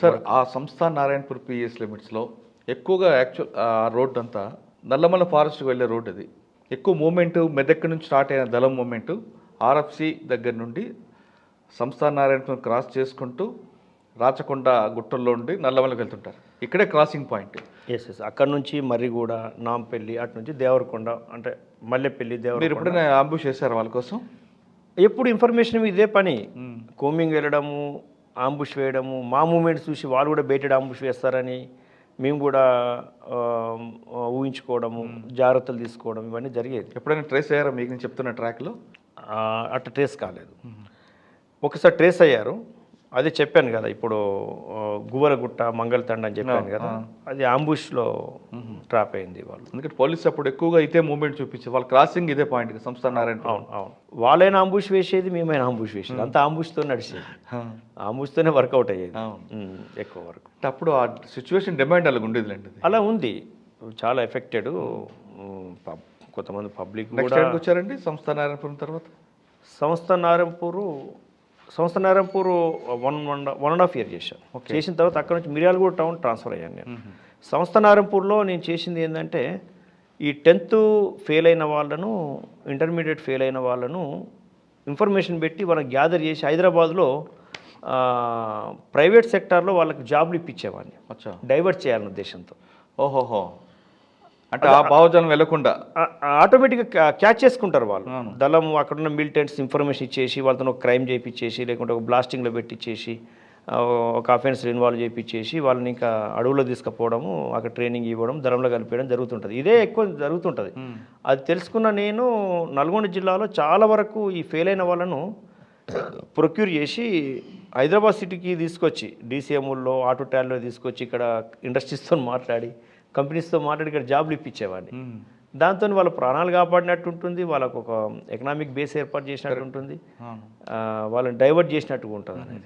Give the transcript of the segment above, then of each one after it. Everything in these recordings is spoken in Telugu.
సార్ ఆ సంస్థ నారాయణపూర్ పిఎస్ లిమిట్స్లో ఎక్కువగా యాక్చువల్ ఆ రోడ్ అంతా నల్లమల ఫారెస్ట్కి వెళ్ళే రోడ్ అది ఎక్కువ మూమెంట్ మెదక్ నుంచి స్టార్ట్ అయిన దళం మూమెంట్ ఆర్ఎఫ్సి దగ్గర నుండి సంస్థ నారాయణపూర్ క్రాస్ చేసుకుంటూ రాచకొండ గుట్టల్లో ఉండి నల్లమలకి వెళ్తుంటారు. ఇక్కడే క్రాసింగ్ పాయింట్. ఎస్ ఎస్ అక్కడ నుంచి మర్రిగూడ నాంపల్లి అటు నుంచి దేవరకొండ అంటే మల్లెపల్లి మీరు దేవరకొండ ఎప్పుడైనా అంబుష్ చేశారు వాళ్ళ కోసం? ఎప్పుడు ఇన్ఫర్మేషన్ ఇదే పని. కోమింగ్ వెళ్ళడము ఆంబుష్ వేయడము మా మూమెంట్స్ చూసి వాళ్ళు కూడా బయట ఆంబుష్ వేస్తారని మేము కూడా ఊహించుకోవడము జాగ్రత్తలు తీసుకోవడం ఇవన్నీ జరిగేది. ఎప్పుడైనా ట్రేస్ అయ్యారా మీకు నేను చెప్తున్న ట్రాక్లో అట్లా ట్రేస్ కాలేదు. ఒకసారి ట్రేస్ అయ్యారు. అదే చెప్పాను కదా ఇప్పుడు ఆ, గువ్వలగుట్ట మంగళతండ అని చెప్పాను కదా అది ఆంబుష్లో ట్రాప్ అయింది వాళ్ళు. ఎందుకంటే పోలీస్ అప్పుడు ఎక్కువగా ఇదే మూమెంట్ చూపించారు వాళ్ళ క్రాసింగ్ ఇదే పాయింట్ సంస్థ నారాయణ అవును అవును. వాళ్ళైనా ఆంబుష్ వేసేది మేమైనా ఆంబుష్ వేసేది. అంతా ఆంబుష్తో నడిచేది. ఆంబుష్తోనే వర్కౌట్ అయ్యేది. ఎక్కువ వరకు. అప్పుడు ఆ సిచ్యువేషన్ డిమాండ్ అలాగ ఉండేదిలేండి అది? అలా ఉంది. చాలా ఎఫెక్టెడ్. కొంతమంది పబ్లిక్ వచ్చారండి సంస్థ నారాయణపురం తర్వాత? సంస్థ నారంపూరు సంస్థ నారంపూరు one one one and half year చేశాను చేసిన తర్వాత అక్కడ నుంచి మిర్యాలగూడ టౌన్ ట్రాన్స్ఫర్ అయ్యాను నేను. సంస్థ నారంపూర్లో నేను చేసింది ఏంటంటే ఈ టెన్త్ ఫెయిల్ అయిన వాళ్ళను ఇంటర్మీడియట్ ఫెయిల్ అయిన వాళ్ళను ఇన్ఫర్మేషన్ పెట్టి వాళ్ళని గ్యాదర్ చేసి హైదరాబాద్లో ప్రైవేట్ సెక్టార్లో వాళ్ళకి జాబ్లు ఇప్పించేవాడిని. డైవర్ట్ చేయాలనే ఉద్దేశంతో. ఓహోహో. అంటే ఆ భావజాలం వెళ్ళకుండా. ఆటోమేటిక్గా క్యాచ్ చేసుకుంటారు వాళ్ళు. దళం అక్కడ ఉన్న మిలిటెంట్స్ ఇన్ఫర్మేషన్ ఇచ్చేసి వాళ్ళతో ఒక క్రైమ్ చేయించేసి లేకుంటే ఒక బ్లాస్టింగ్లో పెట్టించేసి ఒక అఫెన్స్ ఇన్వాల్వ్ చేయించేసి వాళ్ళని ఇంకా అడవుల్లో తీసుకుపోవడము అక్కడ ట్రైనింగ్ ఇవ్వడం దళంలో కలిపేయడం జరుగుతుంటుంది. ఇదే ఎక్కువ జరుగుతుంటుంది. అది తెలుసుకున్న నేను నల్గొండ జిల్లాలో చాలా వరకు ఈ ఫెయిల్ అయిన వాళ్ళను ప్రొక్యూర్ చేసి హైదరాబాద్ సిటీకి తీసుకొచ్చి డీసీఎంలో ఆటో ట్యాల్లో తీసుకొచ్చి ఇక్కడ ఇండస్ట్రీస్తో మాట్లాడి కంపెనీస్తో మాట్లాడి ఇక్కడ జాబ్లు ఇప్పించేవాడిని. దాంతో వాళ్ళ ప్రాణాలు కాపాడినట్టు ఉంటుంది వాళ్ళకు ఒక ఎకనామిక్ బేస్ ఏర్పాటు చేసినట్టు ఉంటుంది వాళ్ళని డైవర్ట్ చేసినట్టుగా ఉంటుంది అనేది.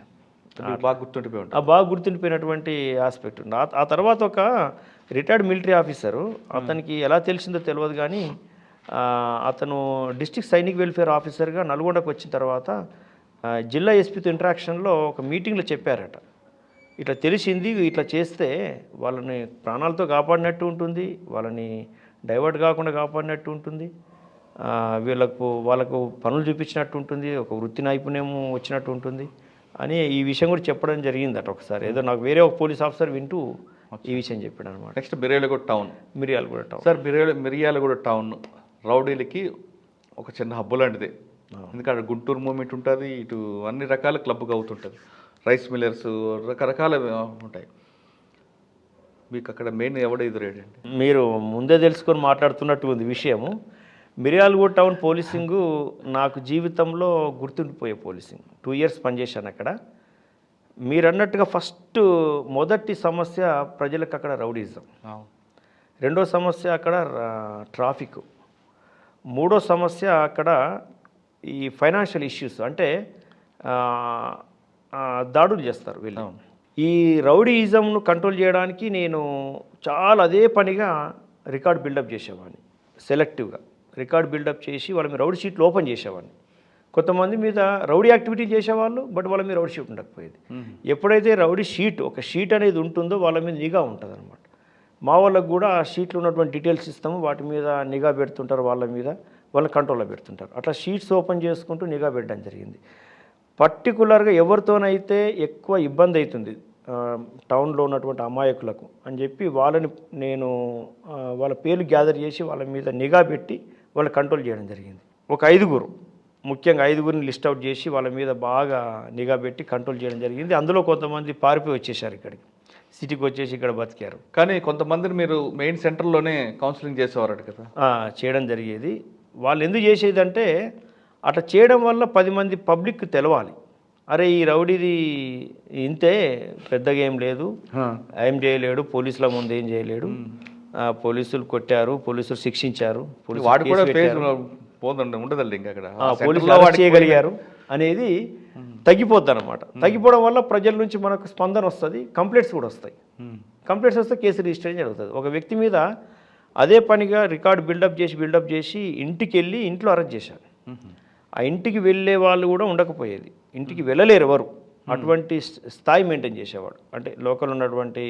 బాగా గుర్తుండిపోయి బాగా గుర్తుండిపోయినటువంటి ఆస్పెక్ట్ ఉంది. ఆ- తర్వాత ఒక రిటైర్డ్ మిలిటరీ ఆఫీసరు అతనికి ఎలా తెలిసిందో తెలియదు కానీ అతను డిస్ట్రిక్ట్ సైనిక్ వెల్ఫేర్ ఆఫీసర్గా నల్గొండకు వచ్చిన తర్వాత జిల్లా ఎస్పీతో ఇంటరాక్షన్లో ఒక మీటింగ్లో చెప్పారట. ఇట్లా తెలిసింది ఇట్లా చేస్తే వాళ్ళని ప్రాణాలతో కాపాడినట్టు ఉంటుంది వాళ్ళని డైవర్ట్ కాకుండా కాపాడినట్టు ఉంటుంది. వీళ్ళకు వాళ్ళకు పనులు చూపించినట్టు ఉంటుంది ఒక వృత్తి నైపుణ్యం వచ్చినట్టు ఉంటుంది అని ఈ విషయం కూడా చెప్పడం జరిగిందట ఒకసారి. ఏదో నాకు వేరే ఒక పోలీస్ ఆఫీసర్ వింటూ ఈ విషయం చెప్పాడు అనమాట నెక్స్ట్ మిర్యాలగూడ టౌన్. మిరియాలు కూడా టౌన్. సార్ మిర్యాల మిర్యాలగూడ టౌన్ రౌడీలకి ఒక చిన్న హబ్బు లాంటిది. ఎందుకంటే గుంటూరు మూమెంట్ ఉంటుంది ఇటు అన్ని రకాల క్లబ్గా అవుతుంటుంది. రైస్ మిల్లర్స్ రకరకాల ఉంటాయి. మీకు అక్కడ మెయిన్ ఎవడ ఎదురేడండి? మీరు ముందే తెలుసుకొని మాట్లాడుతున్నట్టు ఉంది విషయము. మిర్యాలగూడ టౌన్ పోలీసింగు నాకు జీవితంలో గుర్తుండిపోయే పోలీసింగ్. టూ ఇయర్స్ పనిచేశాను అక్కడ. మీరు అన్నట్టుగా ఫస్ట్ మొదటి సమస్య ప్రజలకు అక్కడ రౌడీజం. రెండో సమస్య అక్కడ ట్రాఫిక్. మూడో సమస్య అక్కడ ఈ ఫైనాన్షియల్ ఇష్యూస్. అంటే దాడులు చేస్తారు వీళ్ళు ఈ రౌడీయిజంను కంట్రోల్ చేయడానికి నేను చాలా అదే పనిగా రికార్డ్ బిల్డప్ చేసేవాడిని సెలెక్టివ్గా. రికార్డ్ బిల్డప్ చేసి వాళ్ళ మీద రౌడీ షీట్లు ఓపెన్ చేసేవాడిని. కొంతమంది మీద రౌడీ యాక్టివిటీ చేసేవాళ్ళు బట్ వాళ్ళ మీద రౌడీ షీట్ ఉండకపోయేది. ఎప్పుడైతే రౌడీ షీట్ ఒక షీట్ అనేది ఉంటుందో వాళ్ళ మీద నిఘా ఉంటుంది అనమాట మా వాళ్ళకు కూడా ఆ షీట్లో ఉన్నటువంటి డీటెయిల్స్ ఇస్తాము వాటి మీద నిఘా పెడుతుంటారు వాళ్ళ మీద వాళ్ళ కంట్రోల్లో పెడుతుంటారు. అట్లా షీట్స్ ఓపెన్ చేసుకుంటూ నిఘా పెట్టడం జరిగింది. పర్టికులర్గా ఎవరితోనైతే ఎక్కువ ఇబ్బంది అవుతుంది టౌన్లో ఉన్నటువంటి అమాయకులకు అని చెప్పి వాళ్ళని నేను వాళ్ళ పేర్లు గ్యాదర్ చేసి వాళ్ళ మీద నిఘా పెట్టి వాళ్ళ కంట్రోల్ చేయడం జరిగింది. ఒక ఐదుగురు ముఖ్యంగా ఐదుగురిని లిస్ట్ అవుట్ చేసి వాళ్ళ మీద బాగా నిఘా పెట్టి కంట్రోల్ చేయడం జరిగింది. అందులో కొంతమంది పారిపోయి వచ్చేసారు ఇక్కడికి. సిటీకి వచ్చేసి ఇక్కడ బతికారు. కానీ కొంతమందిని మీరు మెయిన్ సెంటర్లోనే కౌన్సిలింగ్ చేసేవారట కదా? చేయడం జరిగేది. వాళ్ళు ఎందుకు చేసేదంటే అట్లా చేయడం వల్ల పది మంది పబ్లిక్ తెలవాలి. అరే ఈ రౌడీది ఇంతే పెద్దగా ఏం లేదు. ఏం చేయలేడు పోలీసుల ముందు ఏం చేయలేడు. ఆ, పోలీసులు కొట్టారు పోలీసులు శిక్షించారు పోలీసులు వాడు కూడా. పోదండి ఉండదండి ఇంకా అక్కడ. పోలీసులు చేయగలిగారు అనేది తగ్గిపోద్ది అనమాట తగ్గిపోవడం వల్ల ప్రజల నుంచి మనకు స్పందన వస్తుంది కంప్లైంట్స్ కూడా వస్తాయి. కంప్లైంట్స్ వస్తే కేసు రిజిస్టర్ జరుగుతుంది. ఒక వ్యక్తి మీద అదే పనిగా రికార్డ్ బిల్డప్ చేసి బిల్డప్ చేసి ఇంటికి వెళ్ళి ఇంట్లో అరెస్ట్ చేశారు. ఆ ఇంటికి వెళ్ళే వాళ్ళు కూడా ఉండకపోయేది. ఇంటికి వెళ్ళలేరు ఎవరు. అటువంటి స్థాయి మెయింటైన్ చేసేవాడు అంటే లోకల్ ఉన్నటువంటి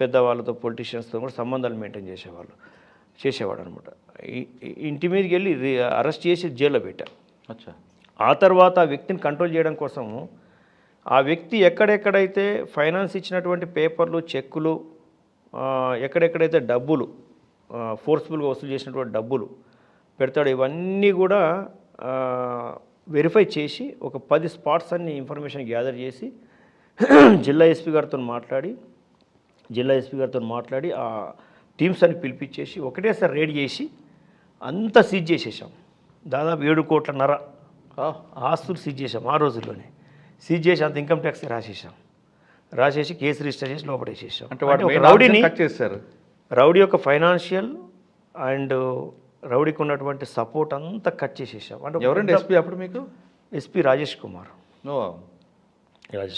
పెద్దవాళ్ళతో పొలిటీషియన్స్తో కూడా సంబంధాలు మెయింటైన్ చేసేవాళ్ళు చేసేవాడు అనమాట ఇంటి మీదకి వెళ్ళి అరెస్ట్ చేసి జైల్లో పెట్టారు అచ్చా. ఆ తర్వాత ఆ వ్యక్తిని కంట్రోల్ చేయడం కోసము ఆ వ్యక్తి ఎక్కడెక్కడైతే ఫైనాన్స్ ఇచ్చినటువంటి పేపర్లు చెక్కులు ఎక్కడెక్కడైతే డబ్బులు ఫోర్స్ఫుల్గా వసూలు చేసినటువంటి డబ్బులు పెడతాడు ఇవన్నీ కూడా వెరిఫై చేసి ఒక పది స్పాట్స్ అన్ని ఇన్ఫర్మేషన్ గ్యాదర్ చేసి జిల్లా ఎస్పీ గారితో మాట్లాడి జిల్లా ఎస్పీ గారితో మాట్లాడి ఆ టీమ్స్ అని పిలిపించేసి ఒకటేసారి రేడ్ చేసి అంతా సీజ్ చేసేసాం. దాదాపు ఏడు కోట్లన్నర ఆస్తులు సీజ్ చేసాం ఆ రోజుల్లోనే. సీజ్ చేసి అంత ఇన్కమ్ ట్యాక్స్ రాసేసాం. రాసేసి కేసు రిజిస్టర్ చేసి లోపడేసేసాం అంటే రౌడీని చేశారు. రౌడీ యొక్క ఫైనాన్షియల్ అండ్ రౌడీకి ఉన్నటువంటి సపోర్ట్ అంతా కట్ చేసేసాం. అంటే ఎవరండి ఎస్పీ అప్పుడు మీకు? ఎస్పీ రాజేష్ కుమార్.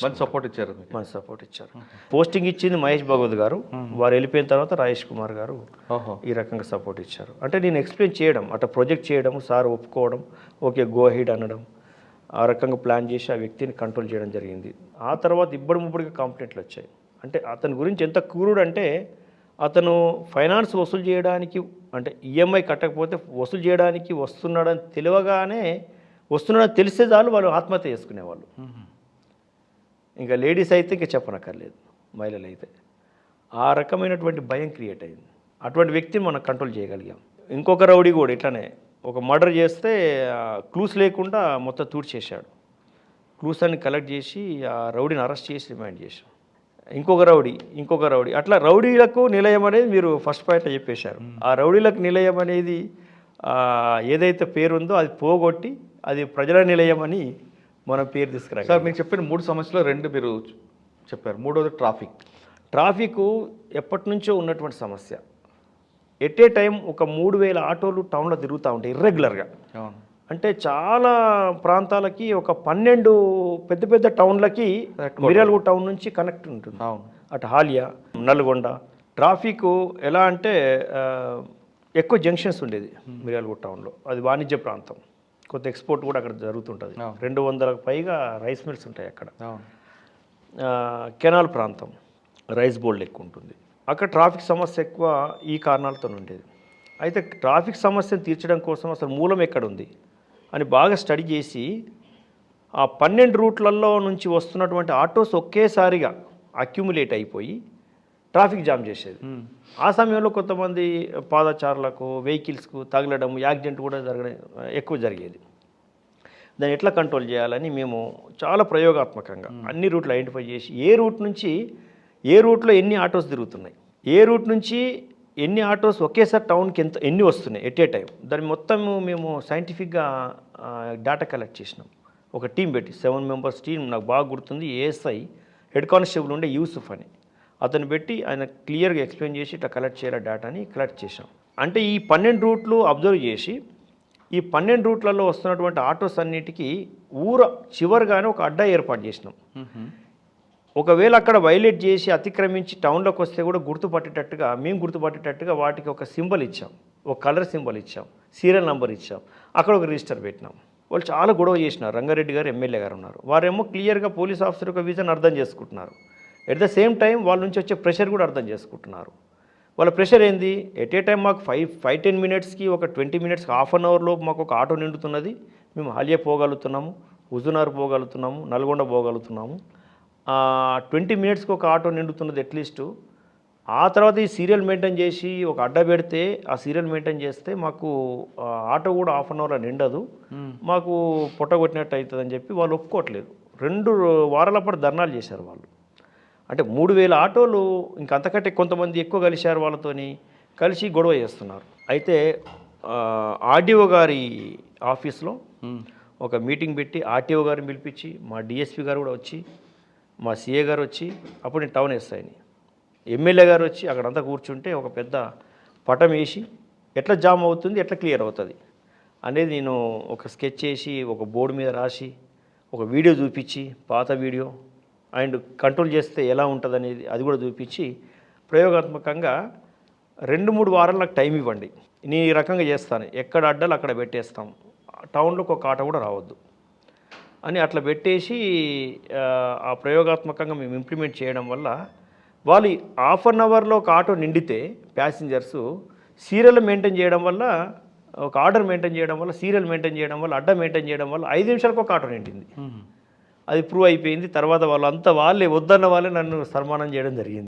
మంచి సపోర్ట్ ఇచ్చారు మీకు. మన సపోర్ట్ ఇచ్చారు. పోస్టింగ్ ఇచ్చింది మహేష్ భగవత్ గారు. వారు వెళ్ళిపోయిన తర్వాత రాజేష్ కుమార్ గారు ఓహో. ఈ రకంగా సపోర్ట్ ఇచ్చారు. అంటే నేను ఎక్స్ప్లెయిన్ చేయడం అట్లా ప్రొజెక్ట్ చేయడం సార్ ఒప్పుకోవడం ఓకే గో హెడ్ అనడం ఆ రకంగా ప్లాన్ చేసి ఆ వ్యక్తిని కంట్రోల్ చేయడం జరిగింది. ఆ తర్వాత ఇబ్బడి ముబ్బడిగా కంప్లైంట్లు వచ్చాయి. అంటే అతని గురించి ఎంత క్రూరుడు అంటే అతను ఫైనాన్స్ వసూలు చేయడానికి అంటే ఈఎంఐ కట్టకపోతే వసూలు చేయడానికి వస్తున్నాడని తెలియగానే వస్తున్నాడని తెలిసే చాలు వాళ్ళు ఆత్మహత్య చేసుకునేవాళ్ళు. ఇంకా లేడీస్ అయితే ఇంకా చెప్పనక్కర్లేదు మహిళలు అయితే. ఆ రకమైనటువంటి భయం క్రియేట్ అయింది. అటువంటి వ్యక్తిని మనం కంట్రోల్ చేయగలిగాం. ఇంకొక రౌడీ కూడా ఇట్లానే ఒక మర్డర్ చేస్తే క్లూస్ లేకుండా మొత్తం తూడ్చేశాడు క్లూస్ అన్ని కలెక్ట్ చేసి ఆ రౌడీని అరెస్ట్ చేసి రిమైండ్ చేశాం. ఇంకొక రౌడీ ఇంకొక రౌడీ. అట్లా రౌడీలకు నిలయం అనేది మీరు ఫస్ట్ పాయింట్లో చెప్పేశారు. ఆ రౌడీలకు నిలయం అనేది ఏదైతే పేరు ఉందో అది పోగొట్టి అది ప్రజల నిలయం అని మనం పేరు తీసుకురా సార్ మీకు చెప్పిన మూడు సమస్యలు రెండు మీరు చెప్పారు. మూడోది ట్రాఫిక్. ట్రాఫిక్ ఎప్పటి నుంచో ఉన్నటువంటి సమస్య. ఎట్ ఏ టైం ఒక మూడు వేల ఆటోలు టౌన్లో తిరుగుతూ ఉంటాయి ఇర్రెగ్యులర్గా అంటే చాలా ప్రాంతాలకి ఒక పన్నెండు పెద్ద పెద్ద టౌన్లకి. మిర్యాలగూడ టౌన్ నుంచి కనెక్ట్ ఉంటుంది. అవును. అటు హాలియా నల్గొండ. ట్రాఫిక్ ఎలా అంటే ఎక్కువ జంక్షన్స్ ఉండేది మిర్యాలగూడ టౌన్లో. అది వాణిజ్య ప్రాంతం. కొంత ఎక్స్పోర్ట్ కూడా అక్కడ జరుగుతుంటుంది. రెండు వందలకు పైగా రైస్ మిల్స్ ఉంటాయి అక్కడ. కెనాల్ ప్రాంతం. రైస్ బోల్డ్ ఎక్కువ ఉంటుంది. అక్కడ ట్రాఫిక్ సమస్య ఎక్కువ ఈ కారణాలతో ఉండేది. అయితే ట్రాఫిక్ సమస్యను తీర్చడం కోసం అసలు మూలం ఎక్కడ ఉంది? అని బాగా స్టడీ చేసి ఆ పన్నెండు రూట్లలో నుంచి వస్తున్నటువంటి ఆటోస్ ఒకేసారిగా అక్యుములేట్ అయిపోయి ట్రాఫిక్ జామ్ చేసేది. ఆ సమయంలో కొంతమంది పాదచారులకు వెహికల్స్కు తగలడం యాక్సిడెంట్ కూడా జరగడం ఎక్కువ జరిగేది. దాన్ని ఎట్లా కంట్రోల్ చేయాలని మేము చాలా ప్రయోగాత్మకంగా అన్ని రూట్లు ఐడెంటిఫై చేసి ఏ రూట్ నుంచి ఏ రూట్లో ఎన్ని ఆటోస్ తిరుగుతున్నాయి ఏ రూట్ నుంచి ఎన్ని ఆటోస్ ఒకేసారి టౌన్కి ఎంత ఎన్ని వస్తున్నాయి ఎట్ ఏ టైం? దాన్ని మొత్తం మేము సైంటిఫిక్గా డేటా కలెక్ట్ చేసినాం. ఒక టీం పెట్టి సెవెన్ మెంబర్స్ టీం నాకు బాగా గుర్తుంది ఏఎస్ఐ హెడ్ కానిస్టేబుల్ ఉండే యూసుఫ్ అని. అతను పెట్టి ఆయన క్లియర్గా ఎక్స్ప్లెయిన్ చేసి ఇట్లా కలెక్ట్ చేయాలి డేటాని కలెక్ట్ చేసాం అంటే ఈ పన్నెండు రూట్లు అబ్జర్వ్ చేసి ఈ పన్నెండు రూట్లలో వస్తున్నటువంటి ఆటోస్ అన్నిటికీ ఊర చివరిగానే ఒక అడ్డా ఏర్పాటు చేసినాం. ఒకవేళ అక్కడ వైలేట్ చేసి అతిక్రమించి టౌన్లోకి వస్తే కూడా గుర్తుపట్టేటట్టుగా మేము గుర్తుపట్టేటట్టుగా వాటికి ఒక సింబల్ ఇచ్చాం. ఒక కలర్ సింబల్ ఇచ్చాం. సీరియల్ నెంబర్ ఇచ్చాం. అక్కడ ఒక రిజిస్టర్ పెట్టినాం. వాళ్ళు చాలా గొడవ చేసినారు. రంగారెడ్డి గారు ఎమ్మెల్యే గారు ఉన్నారు. వారేమో క్లియర్గా పోలీస్ ఆఫీసర్ యొక్క విజన్ అర్థం చేసుకుంటున్నారు. ఎట్ ద సేమ్ టైం వాళ్ళ నుంచి వచ్చే ప్రెషర్ కూడా అర్థం చేసుకుంటున్నారు. వాళ్ళ ప్రెషర్ ఏంది? ఎట్ ఏ టైం మాకు ఫైవ్ ఫైవ్ టెన్ మినిట్స్కి ఒక ట్వంటీ మినిట్స్కి హాఫ్ అన్ అవర్లో మాకు ఒక ఆటో నిండుతున్నది. మేము హాలియా పోగలుగుతున్నాము. హుజునార్ పోగలుగుతున్నాము. నల్గొండ పోగలుగుతున్నాము. ట్వంటీ మినిట్స్కి ఒక ఆటో నిండుతున్నది అట్లీస్ట్. ఆ తర్వాత ఈ సీరియల్ మెయింటైన్ చేసి ఒక అడ్డ పెడితే ఆ సీరియల్ మెయింటైన్ చేస్తే మాకు ఆటో కూడా హాఫ్ అన్ అవర్లో నిండదు. మాకు పొట్టగొట్టినట్టు అవుతుందని చెప్పి వాళ్ళు ఒప్పుకోవట్లేదు. రెండు వారాల పాటు ధర్నాలు చేశారు వాళ్ళు. అంటే మూడు వేల ఆటోలు ఇంకంతకంటే కొంతమంది ఎక్కువ కలిశారు వాళ్ళతోని కలిసి గొడవ చేస్తున్నారు. అయితే ఆర్డీఓ గారి ఆఫీస్లో ఒక మీటింగ్ పెట్టి ఆర్టీఓ గారిని పిలిపించి మా డిఎస్పి గారు కూడా వచ్చి మా సీఏ గారు వచ్చి అప్పుడు నేను టౌన్ ఎస్ఐని. ఎమ్మెల్యే గారు వచ్చి అక్కడంతా కూర్చుంటే ఒక పెద్ద పటం వేసి ఎట్లా జామ్ అవుతుంది ఎట్లా క్లియర్ అవుతుంది అనేది నేను ఒక స్కెచ్ చేసి ఒక బోర్డు మీద రాసి ఒక వీడియో చూపించి పాత వీడియో అండ్ కంట్రోల్ చేస్తే ఎలా ఉంటుంది అనేది అది కూడా చూపించి ప్రయోగాత్మకంగా రెండు మూడు వారాలు నాకు టైం ఇవ్వండి. నేను ఈ రకంగా చేస్తాను. ఎక్కడ అడ్డాలు అక్కడ పెట్టేస్తాం. టౌన్లోకి ఒక ఆట కూడా రావద్దు. అని అట్లా పెట్టేసి ఆ, ప్రయోగాత్మకంగా మేము ఇంప్లిమెంట్ చేయడం వల్ల వాళ్ళు హాఫ్ అన్ అవర్లో ఒక ఆటో నిండితే ప్యాసింజర్స్ సీరియల్ మెయింటైన్ చేయడం వల్ల ఒక ఆర్డర్ మెయింటైన్ చేయడం వల్ల సీరియల్ మెయింటైన్ చేయడం వల్ల అడ్డ మెయింటైన్ చేయడం వల్ల ఐదు నిమిషాలకు ఒక ఆటో నిండింది. అది ప్రూవ్ అయిపోయింది. తర్వాత వాళ్ళంతా వాళ్ళే వద్దన్న వాళ్ళే నన్ను సన్మానం చేయడం జరిగింది.